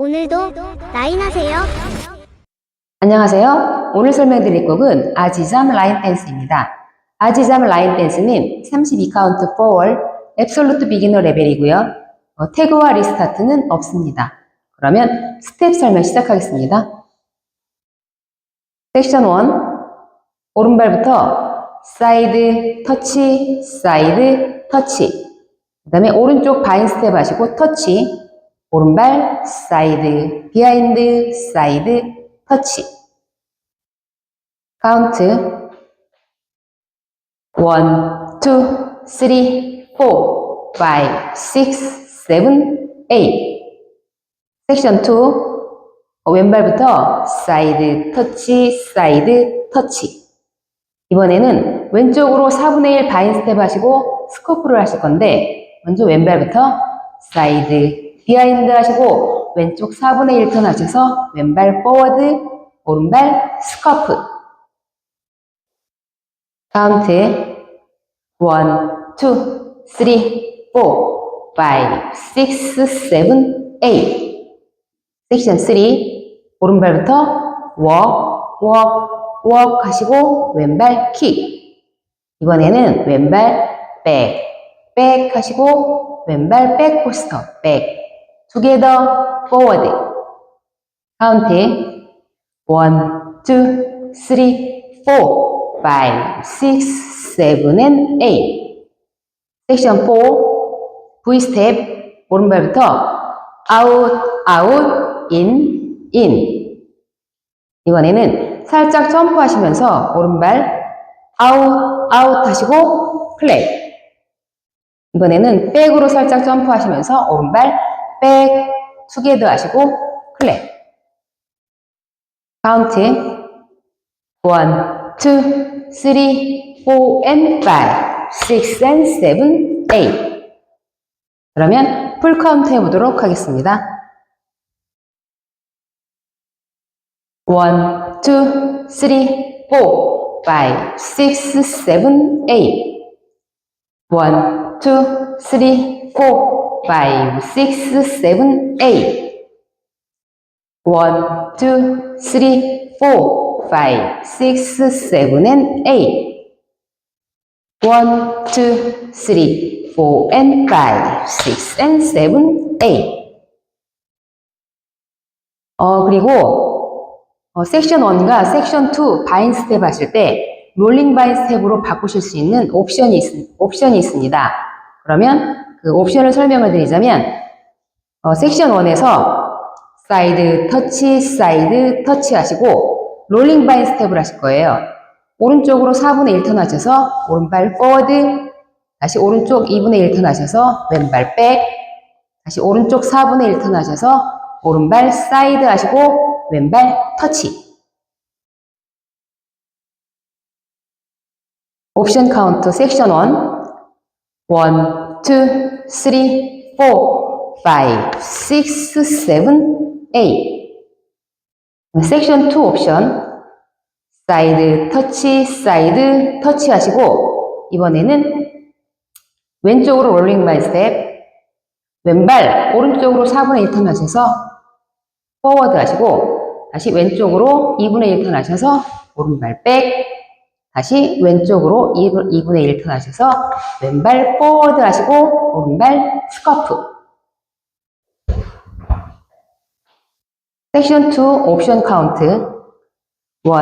오늘도 라인하세요. 안녕하세요. 오늘 설명드릴 곡은 아지잠 라인 댄스입니다. 아지잠 라인 댄스는 32카운트 4월 앱솔루트 비기너 레벨이고요. 어, 태그와 리스타트는 없습니다. 그러면 스텝 설명 시작하겠습니다. 섹션 1 오른발부터 사이드 터치 사이드 터치 그 다음에 오른쪽 바인 스텝 하시고 터치 오른발 사이드 비하인드 사이드 터치. 카운트. 1, 2, 3, 4, 5, 6, 7, 8 섹션 2 어, 왼발부터 사이드 터치 사이드 터치. 이번에는 왼쪽으로 4분의 1 바인 스텝 하시고 스코프를 하실 건데 먼저 왼발부터 사이드 비하인드 하시고 왼쪽 4분의 1턴 하셔서 왼발 포워드 오른발 스커프 카운트 1, 2, 3, 4, 5, 6, 7, 8 섹션 3 오른발부터 웍, 웍, 웍 하시고 왼발 킥 이번에는 왼발 백, 백 하시고 왼발 백 포스터 백 투게더 포워드 카운트. 1, 2, 3, 4, 5, 6, 7, and 8 섹션 4 V 스텝 오른발부터 아웃, 아웃, 인, 인. 이번에는 살짝 점프하시면서 오른발 아웃, 아웃 하시고 클랩 이번에는 백으로 살짝 점프하시면서 오른발 백, 투게더 하시고 클랩 카운트 1, 2, 3, 4 and 5, 6 and 7, 8 그러면 풀 카운트 해보도록 하겠습니다. 1, 2, 3, 4, 5, 6, 7, 8 1, 2, 3, 4, 5, 6, 7, 8 1, 2, 3, 4, 5, 6, 7, and 8 1, 2, 3, 4, and 5, 6, and 7, 8 어, 그리고 어, 섹션 1과 섹션 2 바인 스텝 하실 때 롤링 바인 스텝으로 바꾸실 수 있는 옵션이, 있, 옵션이 있습니다. 그러면 그 옵션을 설명을 드리자면 어, 섹션 1에서 사이드 터치, 사이드 터치 하시고 롤링 바인 스텝을 하실 거예요. 오른쪽으로 4분의 1 턴 하셔서 오른발 포워드, 다시 오른쪽 2분의 1턴 하셔서 왼발 백, 다시 오른쪽 4분의 1턴 하셔서 오른발 사이드 하시고 왼발 터치. 옵션 카운트 섹션 1 1, 2, 3, 4, 5, 6, 7, 8 섹션 2 옵션 사이드 터치, 사이드 터치 하시고 이번에는 왼쪽으로 롤링 바이 스텝 왼발 오른쪽으로 4분의 1턴 하셔서 포워드 하시고 다시 왼쪽으로 2분의 1턴 하셔서 오른발 백 다시 왼쪽으로 2분의 1 턴 하셔서 왼발 포워드 하시고 오른발 스커프 섹션 2 옵션 카운트 1, 2,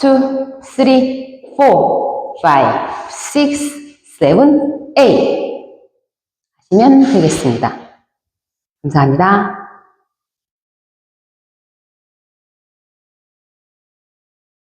3, 4, 5, 6, 7, 8 하시면 되겠습니다. 감사합니다.